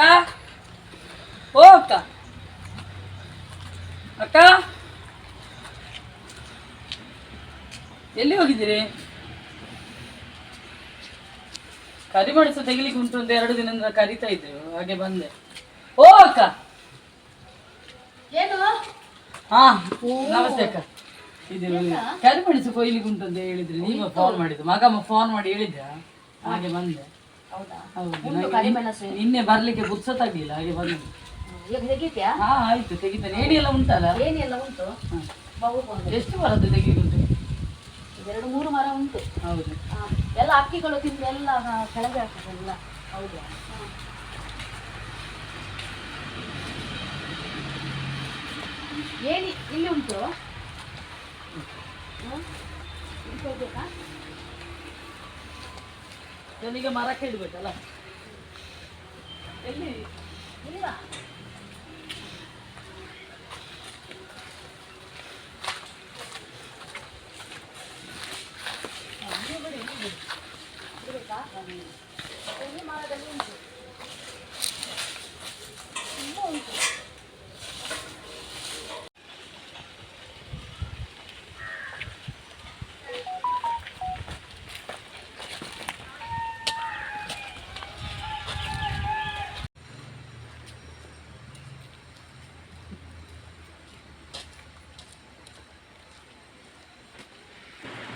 ಅಕ್ಕ? ಓ ಅಕ್ಕ. ಅಕ್ಕ? ಎಲ್ಲಿ ಹೋಗಿದ್ದೀರಿ? ಕರಿಮೆಣಸು ತೆಗಿಲಿಕ್ಕೆ ಉಂಟು ಒಂದು ಎರಡು ದಿನದಿಂದ ಕರಿತಾ ಇದ್ದೆ ಹಾಗೆ ಬಂದೆ. ಓ ಅಕ್ಕ. ಏನು? ಹಾ ನಮಸ್ತೆ ಅಕ್ಕ. ಇದು ಕರಿಮೆಣಸು ಕೊಯ್ಲಿಕ್ಕೆ ಉಂಟು ಅಂತ ಹೇಳಿದ್ರಿ ನೀವು ಫೋನ್ ಮಾಡಿದ್ದು. ಮಗ ಫೋನ್ ಮಾಡಿ ಹೇಳಿದ್ದ ಹಾಗೆ ಬಂದೆ. ಹೌದಾ? ಹೌದು ಉಂಟು ನಿನ್ನೆ ಬರ್ಲಿಕ್ಕೆ ಪುರ್ಸೊತ್ತಾಗ್ಲಿಲ್ಲ ಹಾಗೆ ಬಂದೆ. ಈಗ ತೆಗಿತ್ಯಾ? ಹಾ ಆಯ್ತು ತೆಗಿತೇನೆ. ಏಡಿ ಎಲ್ಲ ಉಂಟಲ್ಲ? ಉಂಟು? ಹಾ. ಬಹು ಬಂದು ಎಷ್ಟು ಬರದ್ದು ತೆಗಿಯುದು ಉಂಟು ಎರಡು ಮೂರು ಮರ ಉಂಟು. ಹೌದು. ಎಲ್ಲ ಅಕ್ಕಿಗಳು ತಿಂದು ಎಲ್ಲ ಕೆಳಗೆ ಆಗ್ತದೆ ಹೌದಾ. ಹಾ. ಏನಿ ಇಲ್ಲಿ ಉಂಟು? ಹ್ಮ್? ಇಲ್ಲಿ ಹೋಗ್ಬೇಕಾ? ನನಗೆ ಮರಕ್ಕೆ ಇಡ್ಬೇಕಲ್ಲ ಎಲ್ಲಿ ಇಲ್ವಾ? ಹಾ, ಇಲ್ಲಿ ಬಿಡಿ, ಇಲ್ಲಿ ಬಿಡಿ. ಇಡ್ಬೇಕಾ? ಇಲ್ಲಿ ಮರದಲ್ಲಿ ಉಂಟು ತುಂಬ ಉಂಟು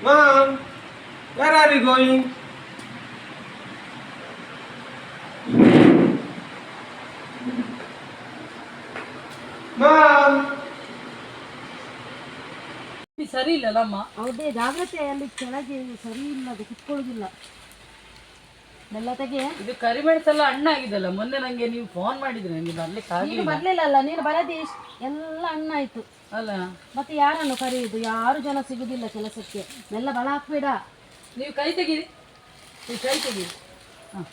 Mom, where are you going? Mom! ಸರಿ ಇಲ್ಲಲ್ಲ ಅಮ್ಮ ಹೌದೇ ಜಾಗ್ರತೆ ಅಲ್ಲಿ ಕೆಳಗೆ ಸರಿ ಇಲ್ಲ ಅದು ಕುತ್ಕೊಳ್ಳೋದಿಲ್ಲ. ಬೆಲ್ಲ ತೆಗೆ. ಇದು ಕರಿಮೆಣಸೆಲ್ಲ ಹಣ್ಣಾಗಿದಲ್ಲ ಮೊನ್ನೆ ನಂಗೆ ನೀವು ಫೋನ್ ಮಾಡಿದ್ರೆ ನಂಗೆ ಬರ್ಲಿಕ್ಕೆ ನೀನು ಆಗ್ಲಿಲ್ಲ ಬರ್ಲಿಲ್ಲಲ್ಲ ನೀನು ಬರದೆ ಇಷ್ಟ್- ಎಲ್ಲ ಅಣ್ಣಾಯ್ತು ಅಲ್ಲ. ಮತ್ತೆ ಯಾರನ್ನು ಕರೆಯುದು ಯಾರು ಜನ ಸಿಗುದಿಲ್ಲ ಕೆಲಸಕ್ಕೆ? ಎಲ್ಲ ಬಳ ಹಾಕ್ಬೇಡ. ನೀವು ಕೈ ತೆಗೀರಿ. ನೀವು ಕೈ ತೆಗೀರಿ. ಹಾಂ.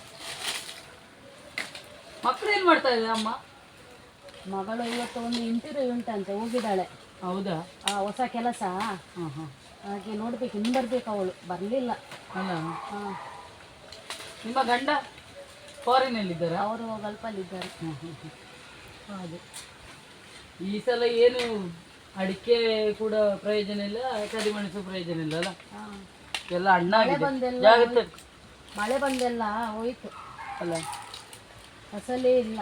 ಮಕ್ಕಳು ಏನು ಮಾಡ್ತಾ ಇದ್ದಾರೆ ಅಮ್ಮ? ಮಗಳು ಇವತ್ತು ಒಂದು ಇಂಟರ್ವ್ಯೂ ಉಂಟಂತೆ ಹೋಗಿದ್ದಾಳೆ. ಹೌದಾ? ಆ ಹೊಸ ಕೆಲಸ. ಹಾಂ ಹಾಂ. ಹಾಗೆ ನೋಡ್ಬೇಕು ಇನ್ನು ಬರ್ಬೇಕು ಅವಳು. ಬರಲಿಲ್ಲ. ಅಲ್ಲ ಹಾಂ. ನಿಮ್ಮ ಗಂಡ ಫಾರಿನಲ್ಲಿದ್ದಾರೆ ಅವರು ಗಲ್ಪಲ್ಲಿದ್ದಾರೆ ಹಾಗೆ. ಈ ಸಲ ಏನು ಅಡಿಕೆ ಕೂಡ ಪ್ರಯೋಜನ ಇಲ್ಲ ಕರಿಮೆಣಸು ಪ್ರಯೋಜನ ಇಲ್ಲ ಅಲ್ಲ? ಹಾ. ಎಲ್ಲ ಹಣ್ಣಾಗಿದೆ ಬಂದೆಲ್ಲ ಜಾಗ್ರತೆ ಮಳೆ ಬಂದೆಲ್ಲ ಹೋಯ್ತು. ಅಲ್ಲ. ಫಸಲೇ ಇಲ್ಲ.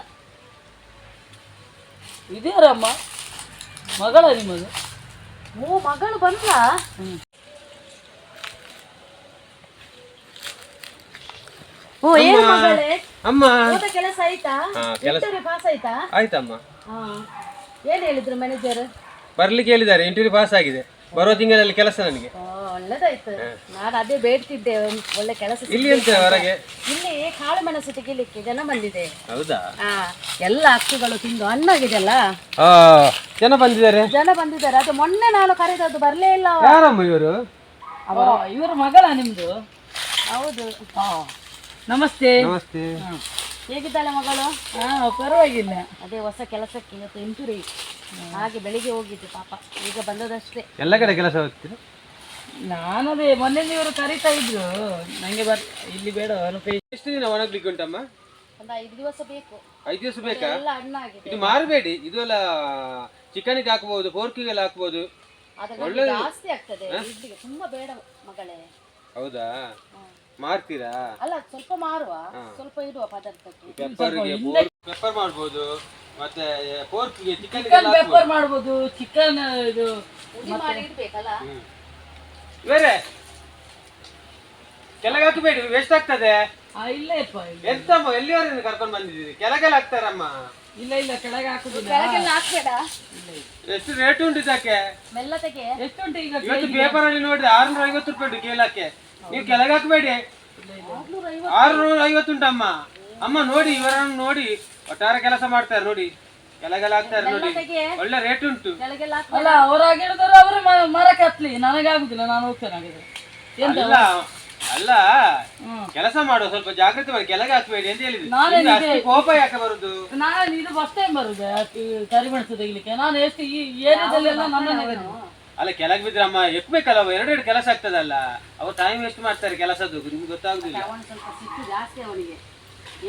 ಇದ್ಯಾರಮ್ಮ ಮಗಳ ನಿಮ್ಮದು. ಓ ಮಗಳು ಬಂದ್ಲಾ ಹ್ಮ್. ಓ ಏನು ಮಗಳೇ? ಅಮ್ಮ. ಓದ ಕೆಲಸ ಆಯ್ತಾ? ಹಾ, ಕೆಲಸ- ಇಂಟರ್ವ್ಯೂ ಪಾಸ್ ಆಯ್ತಾ? ಆಯ್ತಮ್ಮ. ಹಾ. ಏನ್ ಹೇಳಿದ್ರು ಮ್ಯಾನೇಜರ್ ಬರ್ಲಿಕ್ಕೆ ಹೇಳಿದ್ದಾರೆ. ಇಂಟರ್ವ್ಯೂ ಪಾಸ್ ಆಗಿದೆ. ಬರೋ ತಿಂಗಳಲ್ಲಿ ಕೆಲಸ ನನಗೆ. ಒಳ್ಳೇದಾಯ್ತು. ನಾನು ಅದೇ ಬೇಡ್ತಿದ್ದೆ ಒಂದ್ ಒಳ್ಳೆ ಕೆಲಸ ಸಿಕ್ಕಿದೆ. ಇಲ್ಲಿ ಎಂತ ಹೊರಗೆ? ಇಲ್ಲಿ ಕಾಳು ಮೆಣಸು ತೆಗಿಲಿಕ್ಕೆ ಜನ ಬಂದಿದೆ. ಹೌದಾ? ಹಾ ಎಲ್ಲ ಅಕ್ಕಿಗಳು ತಿಂದು ಹಣ್ಣಾಗಿದೆಲ್ಲ ಆ, ಜನ ಬಂದಿದ್ದಾರೆ. ಜನ ಬಂದಿದ್ದಾರೆ. ಅದು ಮೊನ್ನೆ ನಾನು ಕರೆದದ್ದು ಬರ್ಲೇ ಇಲ್ಲ ಅವ. ಯಾರಮ್ಮ ಇವರು? ಇವರ ಮಗಳ ನಿಮ್ದು? ಹೌದು. ಹಾ. ನಮಸ್ತೆ. ನಮಸ್ತೆ. ಹೇಗಿದ್ದಾಳೆ ಮಗಳು? ಹಾ ಪರವಾಗಿಲ್ಲ. ಅದೇ ಹೊಸ ಕೆಲಸಕ್ಕೆ ಇವತ್ತು ಇಂಟುರಿ ಹಾಗೆ ಬೆಳಿಗ್ಗೆ ಹೋಗಿದ್ದು ಪಾಪ. ಈಗ ಬಂದದಷ್ಟೇ. ಎಲ್ಲ ಕಡೆ ಕೆಲಸ ಹೋಗ್ತೀರಾ? ನಾನದೇ ಮೊನ್ನೆ ಇವರು ಕರಿತಾ ಇದ್ರು. ನಂಗೆ ಬರ್ ಇಲ್ಲಿ ಬೇಡ ಅವನು ಎಷ್ಟು ದಿನ ಒಣಗ್ಲಿಕ್ಕೆ ಉಂಟಮ್ಮ? ಒಂದು ಐದು ದಿವಸ ಬೇಕು. ಐದು ದಿವಸ ಬೇಕಾ? ಎಲ್ಲ ಹಣ್ಣಾಗಿದೆ ಇದು ಮಾರಬೇಡಿ. ಇದು ಎಲ್ಲ ಚಿಕನ್ಗೆ ಹಾಕ್ಬೋದು ಪೋರ್ಕಿಗೆಲ್ಲ ಹಾಕ್ಬೋದು. ಆದ್ರೆ ನಮ್ಗೆ ಜಾಸ್ತಿ ಆಗ್ತದೆ. ಇಡ್ಲಿಗೆ ತುಂಬಾ ಬೇಡ ಮಗಳೇ. ಹೌದಾ. ಮಾರ್ತೀರಾ? ಅಲ್ಲ ಸ್ವಲ್ಪ ಮಾರುವ. ಸ್ವಲ್ಪ ಇಡುವ ಪದಾರ್ಥಕ್ಕೆ. ಪೆಪ್ಪರ್ಗೆ ಪೆಪ್ಪರ್ ಮಾಡ್ಬೋದು ಮತ್ತೆ ಪೋರ್ಕ್ಗೆ ಚಿಕನ್ಗೆ ಚಿಕನ್ ಪೆಪ್ಪರ್ ಮಾಡ್ಬೋದು ಚಿಕನ್ ಇದು ಮಾಡಿ ಇಡ್ಬೇಕಲ್ಲ? ಬೇರೆ ಕೆಳಗೆ ಹಾಕಬೇಡಿ ವೇಸ್ಟ್ ಆಗ್ತದೆ? ಆ, ಇಲ್ಲ ಯಪ್ಪ ಇಲ್ಲ ಎಂತಮ್ಮ ಎಲ್ಲಿವರೆಗೆ ಕರ್ಕೊಂಡು ಬಂದಿದ್ದೀರಿ? ಕೆಳಗೆಲ್ಲ ಹಾಕ್ತಾರಮ್ಮ. ಇಲ್ಲ ಇಲ್ಲ ಕೆಳಗೆ ಹಾಕುದಿಲ್ಲ. ಕೆಳಗೆಲ್ಲ ಹಾಕ್ಬೇಡ. ಎಷ್ಟು ರೇಟ್ ಉಂಟು ಇದಕ್ಕೆ? ಎಷ್ಟು ತೆಗೆ. ಎಷ್ಟುಂಟು ಈಗ ಇವತ್ತು ಪೇಪರ್ ಅಲ್ಲಿ ನೋಡಿದ್ರೆ ಆರ್ನೂರ ಐವತ್ತು ರೂಪಾಯಿ ಉಂಟು ಕೇಳಕ್ಕೆ. ನೀವು ಕೆಳಗೆ ಹಾಕಬೇಡಿ. ಆರ್ನೂರ ಐವತ್ತು ಉಂಟಮ್ಮ ಅಮ್ಮ. ನೋಡಿ ಇವರನ್ನು ನೋಡಿ. ಒಟ್ಟಾರೆ ಕೆಲಸ ಮಾಡ್ತಾರೆ ನೋಡಿ. ಕೆಳಗೆಲ್ಲ ಹಾಕ್ತಾರೆ ನೋಡಿ. ಒಳ್ಳೆ ರೇಟ್ ಉಂಟು. ಅಲ್ಲ ಅವ್ರಾಗ ಹೇಳಿದ್ರು ಅವ್ರು ಮರಕ್ಕೆ ಹತ್ಲಿ. ನನಗಾಗುದಿಲ್ಲ ನಾನು ಹೋಗ್ತೇನೆ ಹಾಗಿದ್ರೆ. ಎಂತ ಅಲ್ಲ. ಕೆಲಸ ಮಾಡುವ ಸ್ವಲ್ಪ ಜಾಗ್ರತೆ ಮಾಡಿ. ಕೆಳಗೆ ಹಾಕ್ಬೇಡಿ ಅಂತ ಹೇಳಿದ್ರು. ನಾನು ಅಷ್ಟು ಕೋಪ ಯಾಕೆ ಬರುದು? ನಾನು ಇದು ಫಸ್ಟ್ ಟೈಮ್ ಬರುದು ಕರಿಮೆಣಸು ತೆಗಿಲಿಕ್ಕೆ. ನಾನು ಎಷ್ಟು ಈ ಏರಿಯಾದಲ್ಲೆಲ್ಲ ನನ್ನ. ಅಲ್ಲ ಕೆಳಗೆ ಬಿದ್ರೆ ಅಮ್ಮ ಎಕ್ಬೇಕಲ್ಲ ಅವ ಎರಡೆರಡು ಕೆಲಸ ಆಗ್ತದಲ್ಲ. ಅವ್ರು ಟೈಮ್ ವೇಸ್ಟ್ ಮಾಡ್ತಾರೆ ಕೆಲಸದ್ದು. ನಿಮ್ಗೆ ಗೊತ್ತಾಗುದಿಲ್ಲ. ಅವನು ಸ್ವಲ್ಪ ಸಿಟ್ಟು ಜಾಸ್ತಿ ಅವನಿಗೆ.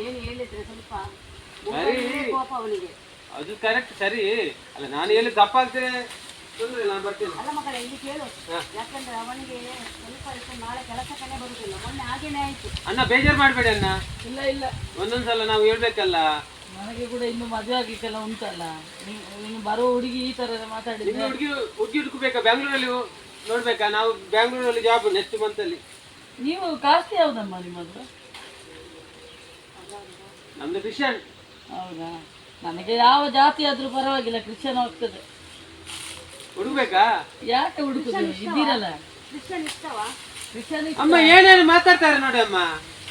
ಏನು ಹೇಳಿದ್ರೆ ಸ್ವಲ್ಪ ಕೋಪ ಅವನಿಗೆ. ಅದು ಕರೆಕ್ಟ್ ಸರಿ. ಅಲ್ಲ ನಾನು ಎಲ್ಲಿ ದಪ್ಪ ಆಗ್ತೇನೆ? ತೊಂದ್ರೆ ನಾನು ಬರ್ತೀನಿ. ಅಲ್ಲ ಮಕ್ಕಳ ಇಲ್ಲಿ ಕೇಳು. ಯಾಕಂದ್ರೆ ಅವನಿಗೆ ಸ್ವಲ್ಪ ಇತ್ತು ನಾಳೆ ಕೆಲಸಕ್ಕನೇ ಬರುದಿಲ್ಲ. ಮೊನ್ನೆ ಹಾಗೇನೆ ಆಯ್ತು. ಅಣ್ಣ ಬೇಜಾರು ಮಾಡಬೇಡಿ ಅಣ್ಣ. ಇಲ್ಲ ಇಲ್ಲ. ಒಂದೊಂದ್ಸಲ ನಾವು ಹೇಳ್ಬೇಕಲ್ಲ. ನನಗೆ ಕೂಡ ಇನ್ನು ಮದುವೆ ಆಗ್ಲಿಕ್ಕೆಲ್ಲ ಉಂಟಲ್ಲ. ನೀನು ಬರೋ ಹುಡುಗಿ ಈ ತರ ಮಾತಾಡಿದ್ರೆ. ಇನ್ನು ಹುಡುಗಿ ಹುಡುಗಿ ಹುಡುಕಬೇಕಾ? ಬ್ಯಾಂಗ್ಳೂರಲ್ಲಿ ನೋಡ್ಬೇಕಾ? ನಾವು ಬ್ಯಾಂಗ್ಳೂರಲ್ಲಿ ಜಾಬ್ ನೆಕ್ಸ್ಟ್ ಮಂತ್ ಅಲ್ಲಿ. ನೀವು ಕಾಸ್ಟ್ ಯಾವ್ದಮ್ಮ ನಿಮ್ಮದು? ನಮ್ದು ಡಿಶನ್. ಹೌದಾ? ನನಗೆ ಯಾವ ಜಾತಿ ಆದ್ರೂ ಪರವಾಗಿಲ್ಲ ಕ್ರಿಶ್ಚಿಯನ್ ಹೋಗ್ತದೆ. ಹುಡುಕ್ಬೇಕಾ? ಯಾಕೆ ಹುಡುಕುದು? ಇದ್ದೀರಲ್ಲ. ಕ್ರಿಶ್ಚಿಯನ್ ಇಷ್ಟವಾ? ಕ್ರಿಶ್ಚಿಯನ್ ಅಮ್ಮ ಏನೇನು ಮಾತಾಡ್ತಾರೆ ನೋಡಿ ಅಮ್ಮ.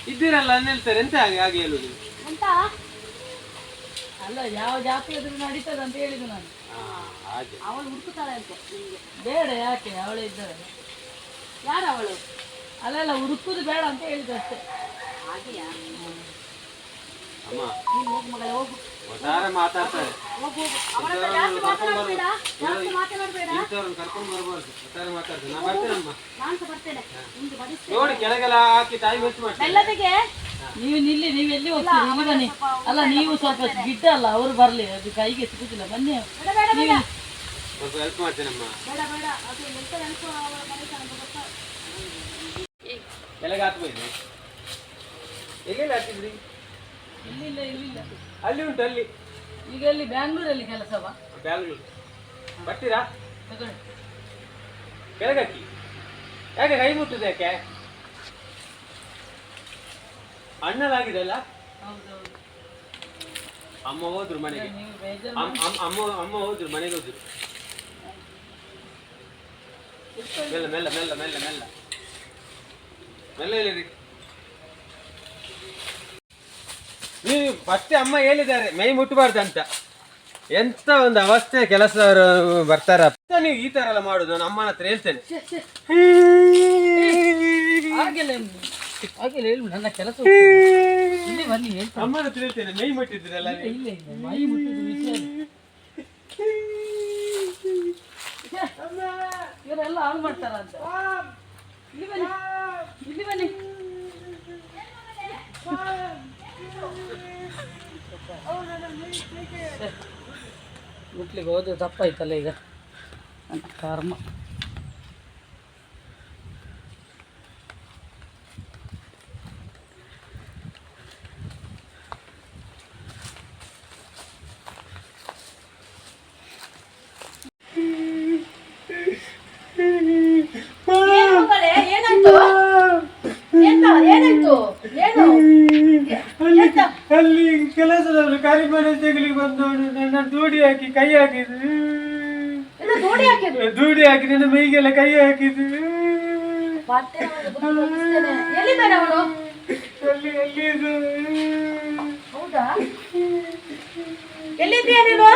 ಇದ್ದೀರಲ್ಲ ಅಂತ ಹೇಳ್ತಾರೆ ಎಂತ ಹಾಗೆ ಹಾಗೆ ಹೇಳುದು? ಅಂತ ಅಲ್ಲ ಯಾವ ಜಾತಿ ಆದ್ರೂ ನಡೀತದೆ ಅಂತ ಹೇಳಿದ್ದು ನಾನು. ಹಾಗೆ. ಅವಳು ಹುಡುಕುತ್ತಾಳೆ ಅಂತ ನಿಮಗೆ. ಬೇಡ ಯಾಕೆ? ಅವಳೇ ಇದ್ದಾರೆ. ಯಾರು ಅವಳು? ಅಲ್ಲಲ್ಲ ಹುಡುಕುದು ಬೇಡ ಅಂತ ಹೇಳಿದ್ದು ಅಷ್ಟೇ. ಹಾಗೆಯಾ? ಅಮ್ಮ. ನೀನು ಹೋಗು ಮಗಳೇ ಹೋಗು. ಒಟ್ಟಾರೆ ಮಾತಾಡ್ತಾರೆ. ಕರ್ಕೊಂಡು ಬರ್ಬಾರ್ದು ಒಟ್ಟಾರೆ ಮಾತಾಡ್ತಾರೆ. ನಾ ಬರ್ತೇನಮ್ಮ. ನೋಡಿ ಕೆಳಗೆಲ್ಲ ಹಾಕಿ ಮಾಡ್ತಾರೆ? ನೀವು ನಿಲ್ಲಿ ನೀವೆಲ್ಲಿ ಎಲ್ಲಿ ಹೋಗ್ತೀರಿ? ಇಲ್ಲಿ ಬನ್ನಿ ಅಲ್ಲ ನೀವು ಸ್ವಲ್ಪ ಗಿಡ್ಡ ಅಲ್ಲ ಅವರು ಬರ್ಲಿ. ಅದು ಕೈಗೆ ಸಿಗುದಿಲ್ಲ. ಬನ್ನಿ. ಬೇಡ ಬೇಡ ಬೇಡ. ಸ್ವಲ್ಪ ಹೆಲ್ಪ್ ಮಾಡ್ತೇನಮ್ಮ. ಕೆಳಗೆ ಹಾಕ್ಬೇಕು. ಎಲ್ಲೆಲ್ಲಿ ಹಾಕಿದ್ರಿ? ಇಲ್ಲಿಲ್ಲ ಇಲ್ಲಿಲ್ಲ ಅಲ್ಲಿ ಉಂಟು ಅಲ್ಲಿ. ಈಗ ಅಲ್ಲಿ ಬ್ಯಾಂಗ್ಳೂರಲ್ಲಿ ಕೆಲಸವಾ ಬ್ಯಾಂಗ್ಳೂರು. ಬರ್ತೀರಾ? ತಗೊಳ್ಳಿ. ಕೆಳಗೆ ಹಾಕಿ ಯಾಕೆ ಕೈ ಮುಟ್ಟುದು ಯಾಕೆ? ಅಣ್ಣದಾಗಿದೆ ಅಲ್ಲ ಹೌದೌದು. ಅಮ್ಮ ಹೋದ್ರು ಮನೆಗೆ. ನೀವು ಬೇಜಾರು ಅಮ್ಮ ಅಮ್ಮ- ಅಮ್ಮ ಹೋದ್ರು ಮನೆಗೆ ಹೋದ್ರು. ಮೆಲ್ಲ ಮೆಲ್ಲ ಮೆಲ್ಲ ಮೆಲ್ಲ ಮೆಲ್ಲ. ಮೆಲ್ಲ ಹೇಳಿರಿ ನೀವು ಫಸ್ಟ್ ಅಮ್ಮ ಹೇಳಿದ್ದಾರೆ ಮೈ ಮುಟ್ಟಬಾರ್ದು ಅಂತ ಎಂತ ಒಂದು ಅವಸ್ಥೆ ಕೆಲಸ ಬರ್ತಾರ. ನೀವು ಈ ತರ ಎಲ್ಲ ಮಾಡುದು ನಾನು ಅಮ್ಮನ ಹತ್ರ ಹೇಳ್ತೇನೆ. ಹಾಗೆಲ್ಲ ಹಾಗೆಲ್ಲ ಹೇಳು ನನ್ನ ಕೆಲಸ ಇಲ್ಲಿ ಬನ್ನಿ ಹೇಳ್ತಾ ಅಮ್ಮನ ಹತ್ರ ಹೇಳ್ತೇನೆ ಮೈ ಮುಟ್ಟಿದ್ರಲ್ಲ ನೀವು. ಇಲ್ಲ ಇಲ್ಲ ಮೈ ಮುಟ್ಟಿದ ವಿಷಯ ಇಲ್ಲ. ಛೆ, ಇವರೆಲ್ಲ ಹಾಳು ಮಾಡ್ತಾರ ಅಂತ. ಇಲ್ಲಿ ಬನ್ನಿ ಇಲ್ಲಿ ಬನ್ನಿ. ಛೆ, ಮುಟ್ಲಿಕ್ಕೆ ಹೋದ ತಪ್ಪಾಯ್ತಲ್ಲ ಈಗ? ನನ್ನ ಕರ್ಮ. ಏನು ಕರಿ ಮನೆ ತೆಗಲಿ ಏನಾಯ್ತು ಏನು ಎಂತ ಅಲ್ಲಿ ಕೆಲಸದವರು ಕರಿಮನೆ ತೆಗಲಿಗೆ ಬಂದವನು ನನ್ನ ದೂಡಿ ಹಾಕಿ ಕೈ ಹಾಕಿದ್ರು ಹಾಕಿದ್ರು ದೂಡಿ ಹಾಕಿ ನನ್ನ ಮೈಗೆಲ್ಲ ಕೈ ಹಾಕಿದ್ರು ಒಂದು. ಎಲ್ಲಿದ್ದಾನೆ ಅವನು? ಹೌದಾ? ಎಲ್ಲಿದ್ದೀಯ ನೀನು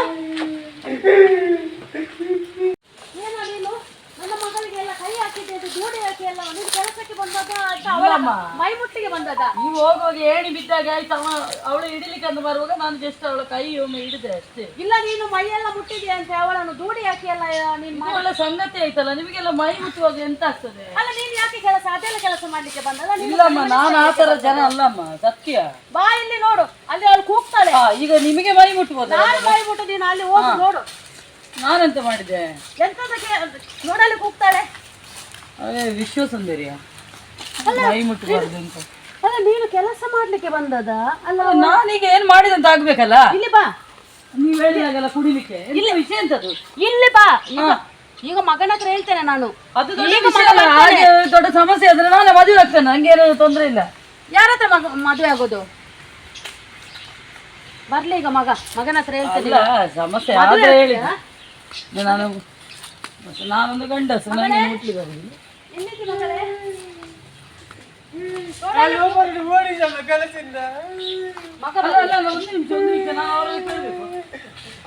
ಏನೋ ನೀನು ನನ್ನ ಮಗಳಿಗೆ ಎಲ್ಲ ಕೈ ಹಾಕಿದ್ದೆ ಅದು ದೂಡಿ ಹಾಕಿ ಎಲ್ಲ ನೀನು ಕೆಲಸಕ್ಕೆ ಬಂದದ ಅಂತ ಅವಳ ಇಲ್ಲಮ್ಮ. ಮೈ ಮುಟ್ಟಿಗೆ ಬಂದದ. ನೀವು ಹೋಗುವಾಗ ಏಣಿ ಬಿದ್ದಾಗ ಆಯ್ತು ಅವ ಅವಳು ಹಿಡಿಲಿಕ್ಕೆ ಅಂತ ಬರುವಾಗ ನಾನು ಜಸ್ಟ್ ಅವಳ ಕೈ ಒಮ್ಮೆ ಹಿಡಿದೆ ಅಷ್ಟೇ. ಇಲ್ಲ ನೀನು ಮೈಯೆಲ್ಲ ಮುಟ್ಟಿದ್ಯಾ ಅಂತ ಅವಳನ್ನು ದೂಡಿ ಹಾಕಿ ಎಲ್ಲ ನೀನ್ ಇದು ಒಳ್ಳೆ ಸಂಗತಿ ಆಯ್ತಲ್ಲ ನಿಮಗೆಲ್ಲ ಮೈ ಮುಟ್ಟುವಾಗ ಎಂತ ಆಗ್ತದೆ? ಅಲ್ಲ ನೀನ್ ಯಾಕೆ ಕೆಲಸ ಅದೆಲ್ಲ ಕೆಲಸ ಮಾಡ್ಲಿಕ್ಕೆ ಬಂದಲ್ಲ? ನೀನು ಇಲ್ಲಮ್ಮ ನಾನು ಆ ತರ ಜನ ಅಲ್ಲಮ್ಮ ಸತ್ಯ. ಬಾ ಇಲ್ಲಿ ನೋಡು ಅಲ್ಲಿ ಅವಳು ಕೂಗ್ತಾಳೆ. ಹಾ ಈಗ ನಿಮಗೆ ಮೈ ಮುಟ್ಬೋದು ನಾನು ಮೈ ಮುಟ್ಟು ನೀನು ಅಲ್ಲಿ ಹೋಗಿ ನೋಡು. ನಾನೆಂತ ಮಾಡಿದೆ ಎಂತದಕ್ಕೆ ನೋಡಲ್ಲಿ ಕೂಗ್ತಾಳೆ. ಅದೇ ವಿಶ್ವ ಸುಂದರಿಯ. ಮೈ ಮುಟ್ಟಬಾರ್ದು ಅಂತ. ಅಲ್ಲ ನೀನು ಕೆಲಸ ಮಾಡ್ಲಿಕ್ಕೆ ಬಂದದ? ಅಲ್ಲ ನಾನೀಗ ಏನ್ ಮಾಡಿದಂತ ಆಗ್ಬೇಕಲ್ಲ? ಇಲ್ಲಿ ಬಾ. ನೀವ್ ಆಗಲ್ಲ ಕುಡಿಲಿಕ್ಕೆ. ಇಲ್ಲ ವಿಷಯ ಎಂತದ್ದು ಇಲ್ಲಿ ಬಾ. ಈಗ ಈಗ ಮಗನ ಹತ್ರ ಹೇಳ್ತೇನೆ ನಾನು. ಅದು ದೊಡ್ಡ ವಿಷಯ ಅಲ್ಲ. ಹಾಗೆ ದೊಡ್ಡ ಸಮಸ್ಯೆ ಆದ್ರೆ ನಾನು ಮದುವೆ ಆಗ್ತೇನೆ ನಂಗೇನು ತೊಂದ್ರೆ ಇಲ್ಲ. ಯಾರ ಹತ್ರ ಮಗ ಮದುವೆ ಆಗೋದು? ಬರ್ಲಿ ಈಗ ಮಗ ಮಗನ ಹತ್ರ ಹೇಳ್ತೇನೆ ಇಲ್ಲ ಸಮಸ್ಯೆ ಆದ್ರೆ ಹೇಳಿ ನಾನು ನಾನೊಂದು ಗಂಡಸು ನನಗೆ ಮುಟ್ಲಿಕ್ಕೆ ಬರುದಿಲ್ಲ ಕೇಳ್ಬೇಕು.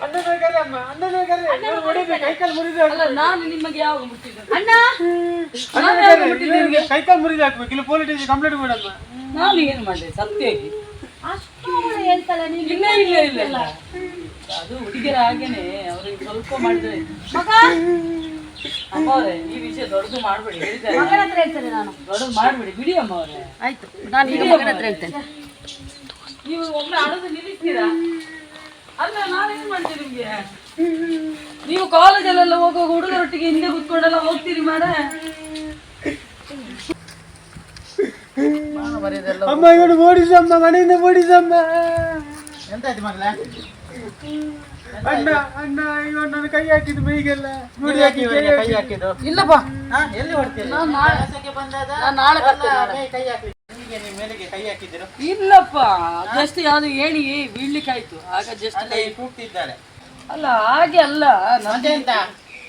ಅಣ್ಣನ ಕರೆ ಅಮ್ಮ ಅಣ್ಣನ ಕರೆ. ಹೊಡಿಬೇಕು ಕೈಕಾಲು ಮುರಿದು ಅಲ್ಲ ನಾನು ನಿಮಗೆ ಯಾವಾಗ ಮುಟ್ಟಿದ್ದೆ? ಅಣ್ಣ! ನಿಮಗೆ? ಕೈಕಾಲು ಮುರಿದು ಹಾಕ್ಬೇಕು ಇಲ್ಲ ಪೊಲೀಸ್ ಸ್ಟೇಷನ್ ಕಂಪ್ಲೇಂಟ್ ಮಾಡಮ್ಮ ನಾನು ಏನು ಮಾಡಿದೆ? ಸತ್ಯವಾಗಿ. ಅಷ್ಟು ಹೇಳ್ತಾಳೆ ನೀನು ಇಲ್ಲ ಇಲ್ಲ ಅದು ಹುಡುಗಿರ ಹಾಗೇನೆ ಅವ್ರಿಗೆ ಸ್ವಲ್ಪ ಮಾಡಿದ್ರೆ. ಮಗ! ಅಮ್ಮ ಅವರೇ ಈ ವಿಷಯ ದೊಡ್ಡದು ಮಾಡ್ಬೇಡಿ ಹೇಳಿದ್ದಾರೆ. ಮಗನ ಹತ್ರ ಹೇಳ್ತೇನೆ ನಾನು. ದೊಡ್ಡದು ಮಾಡ್ಬೇಡಿ ಬಿಡಿ ಅಮ್ಮ ಅವರೇ ಆಯ್ತು ನಾನು ಈಗ ಮಗನ ಹತ್ರ ಹೇಳ್ತೇನೆ. ನೀವು ಒಮ್ಮೆ ಅಳೋದು ನಿಲ್ಲಿಸ್ತೀರಾ? ಅಲ್ಲ ನಾನೇನ್ ಮಾಡ್ತೀನಿ ನಿಮ್ಗೆ? ನೀವು ಕಾಲೇಜಲ್ಲೆಲ್ಲ ಹೋಗುವಾಗ ಹುಡುಗರೊಟ್ಟಿಗೆ ಹಿಂದೆ ಕುತ್ಕೊಂಡೆಲ್ಲ ಹೋಗ್ತೀರಿ ಮಾಡ ಬರೆಯೋದೆಲ್ಲ ಅಮ್ಮ ಇವನು ಓಡಿಸಮ್ಮ ಮನೆಯಿಂದ ಓಡಿಸಮ್ಮ ಎಂತಾಯ್ತು ಮಗಳೇ? ಅಣ್ಣ ಅಣ್ಣ ಇವನು ನನ್ನ ಕೈ ಹಾಕಿದ್ದು ಮೈಗೆಲ್ಲ ನೋಡಿ ಹಾಕಿ ಕೈ ಹಾಕಿದ್ದು? ಇಲ್ಲಪ್ಪ. ಎಲ್ಲಿ ಹೊಡ್ತೀರಿ? ನಾನ್ ನಾಳೆ- ಕೆಲಸಕ್ಕೆ ಬಂದದ? ನಾನ್ ನಾಳೆ ಎಲ್ಲ. ಕೈ ಹಾಕಿ ನಿಮಗೆ ನೀವು ಮೇಲೆಗೆ ಕೈ ಹಾಕಿದ್ರು? ಇಲ್ಲಪ್ಪ. ಜಸ್ಟ್ ಯಾವ್ದು ಏಣಿ ಬೀಳ್ಲಿಕ್ಕಾಯ್ತು. ಆಗ ಜಸ್ಟ್ ಅಲ್ಲೇ ಕೂಗ್ತಿದ್ದಾಳೆ. ಅಲ್ಲ ಹಾಗೆ ಅಲ್ಲ. ಮತ್ತೆ ಎಂತ?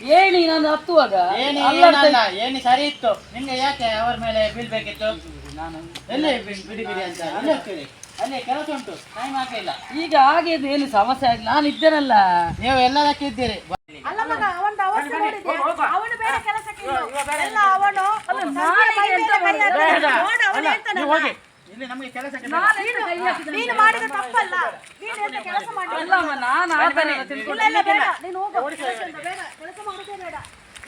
ಏಣಿ ನಾನು ಹತ್ತುವಾಗ ಏನಿ ಅಲ್ಲಾಡ್ತಾ ಏನಲ್ಲ ಏನಿ ಸರಿ ಇತ್ತು. ನಿಮ್ಗೆ ಯಾಕೆ ಅವರ ಮೇಲೆ ಬೀಳ್ಬೇಕಿತ್ತು? ನಾನು ಎಲ್ಲಿ ಬಿಡಿ ಬಿಡಿ ಅಂತ. ಅಲ್ಲಿ ಹೋಗ್ತೀರಿ? ಅಲ್ಲಿ ಕೆಲಸ ಉಂಟು ಟೈಮ್ ಆಗ್ಲಿಲ್ಲ ಈಗ ಹಾಗೆ ಇದು ಏನು ಸಮಸ್ಯೆ ಆಗಿ ನಾನು ಇದ್ದೇನಲ್ಲ ನೀವು ಎಲ್ಲದಕ್ಕೆ ಇದ್ದೀರಿ? ಅಲ್ಲ ಮಗ ಅವನ ಅವಸ್ಥೆ ನೋಡಿದ್ಯಾ? ಅವನು ಬೇಡ ಕೆಲಸಕ್ಕೆ ಇನ್ನು. ಎಲ್ಲ ಅವನು. ಸಂಜೆ ಮೈ ಮೇಲೆ ಎಂತ ಕೈ ಮಾಡಿದೆ? ಹಾಕ್ತಾನೆ. ನೋಡು, ಅವನು ಅಲ್ಲ, ಹೇಳ್ತಾನಲ್ಲ. ನೀವು ಹೋಗಿ. ಇಲ್ಲಿ ನಮಗೆ ಕೆಲಸಕ್ಕೆ ನೀನು ಮಾಡಿದ ತಪ್ಪಲ್ಲ. ನೀನು ಎಂತ ಕೆಲಸ ಮಾಡಿ ಅಲ್ಲಮ್ಮ ನಾನು ಆ ಥರ ಎಲ್ಲ ತಿಳ್ಕೊಂಡು ಇಲ್ಲ ಇಲ್ಲ ಬೇಡ. ನೀನು ಹೋಗು. ಕೆಲಸ ಅಂತ ಬೇಡ ಕೆಲಸ ಮಾಡೋದೇ ಬೇಡ.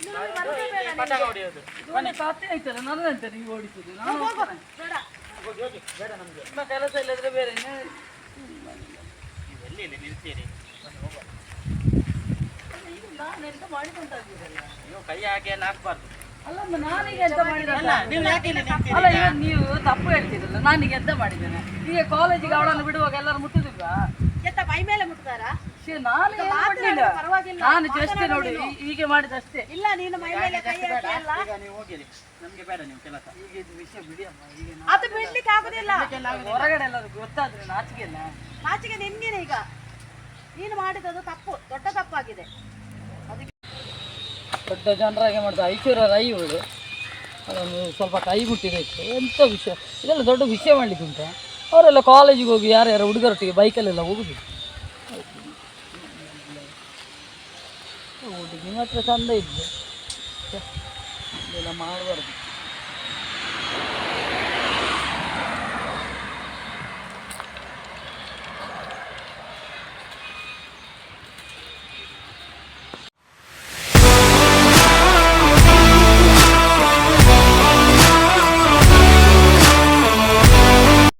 ಇನ್ನು ನಮಗೆ ಬರೋದೇ ಬೇಡ ನೀನು. ಪಟಾಕ ಹೊಡೆಯೋದು ಮೊನ್ನೆ ಕತೆ ಆಯ್ತಲ್ಲ ನನ್ನಂತೆ ನೀವು ಓಡಿಸುದು ನಾನು ಹೋಗ್ತೇನೆ. ಬೇಡ ಹೋಗಿ ಹೋಗಿ. ಬೇಡ ನಮ್ಗೆ ನಿಮ್ಮ ಕೆಲಸ ಇಲ್ಲದ್ರೆ ಬೇರೆ ಇನ್ನು- ನೀವು ಎಲ್ಲಿ ಇಲ್ಲಿ ನಿಲ್ತೀರಿ ನಾನು ಎಂತ ಮಾಡಿಕೊಂಡಾಗಿರಲ್ಲ ನೀವು ಕೈ ಹಾಕಿ ಎಲ್ಲ ಹಾಕ್ಬಾರ್ದು ಅಲ್ಲಮ್ಮ ನಾನೀಗ ಎಂತ ಮಾಡಿದ ಅಲ್ಲ ನೀವು ಯಾಕೆ ಇಲ್ಲಿ ನಿಲ್ತೀರಿ ಅಲ್ಲ ಇವಾಗ ನೀವು ತಪ್ಪು ಹೇಳ್ತಿರಲ್ಲ ನಾನೀಗ ಎಂತ ಮಾಡಿದ್ದೇನೆ ಈಗ ಕಾಲೇಜಿಗೆ ಅವಳನ್ನು ಬಿಡುವಾಗ ಎಲ್ಲರೂ ಮುಟ್ಟುದಿಲ್ವಾ ಎತ್ತ ಮೈ ಮೇಲೆ ಮುಟ್ತಾರಾ ನಾನು ಏನು ಮಾಡಲಿಲ್ಲ ಪರವಾಗಿಲ್ಲ. ನಾನು ಜಸ್ಟ್ ನೋಡಿ ಈ- ಹೀಗೆ ಮಾಡಿದಷ್ಟೇ. ಇಲ್ಲ ನೀನು ಮೈ ಮೇಲೆ ಕೈ ಬೇಡ ಹಾಕಿ ಅಲ್ಲ? ಈಗ ನೀವು ಹೋಗಿರಿ. ನಮ್ಗೆ ಬೇಡ ನೀವು ಕೆಲಸ. ಈಗ ಇದು ವಿಷಯ ಬಿಡಿ ಅಮ್ಮ ಈಗ ಅದು ಬಿಡ್ಲಿಕ್ಕೆ ಆಗುದಿಲ್ಲ. ಹೊರಗಡೆ ಎಲ್ಲರೂ ಗೊತ್ತಾದ್ರೆ ನಾಚಿಕೆ ಇಲ್ಲ ನಾಚಿಕೆ ನಿನ್ಗೇನೆ ಈಗ. ನೀನು ಮಾಡಿದದು ತಪ್ಪು ದೊಡ್ಡ ತಪ್ಪಾಗಿದೆ. ದೊಡ್ಡ ಜನರಾಗೆ ಮಾಡಿದ ಐಶ್ವರ್ಯ ರೈ ಇವಳು. ಅದೊಂದು ಸ್ವಲ್ಪ ಕೈ ಮುಟ್ಟಿದೆ ಎಂಥ ವಿಷಯ? ಇದೆಲ್ಲ ದೊಡ್ಡ ವಿಷಯ ಮಾಡಲಿಕ್ಕೆ ಉಂಟಾ? ಅವರೆಲ್ಲ ಕಾಲೇಜಿಗೆ ಹೋಗಿ ಯಾರ್ಯಾರು ಹುಡುಗರೊಟ್ಟಿಗೆ ಬೈಕಲ್ಲೆಲ್ಲ ಹೋಗುದು ಹುಡುಗಿ ಮಾತ್ರ ಚಂದ ಇದ್ದು ಛೆ, ಇದೆಲ್ಲ ಮಾಡಬಾರ್ದು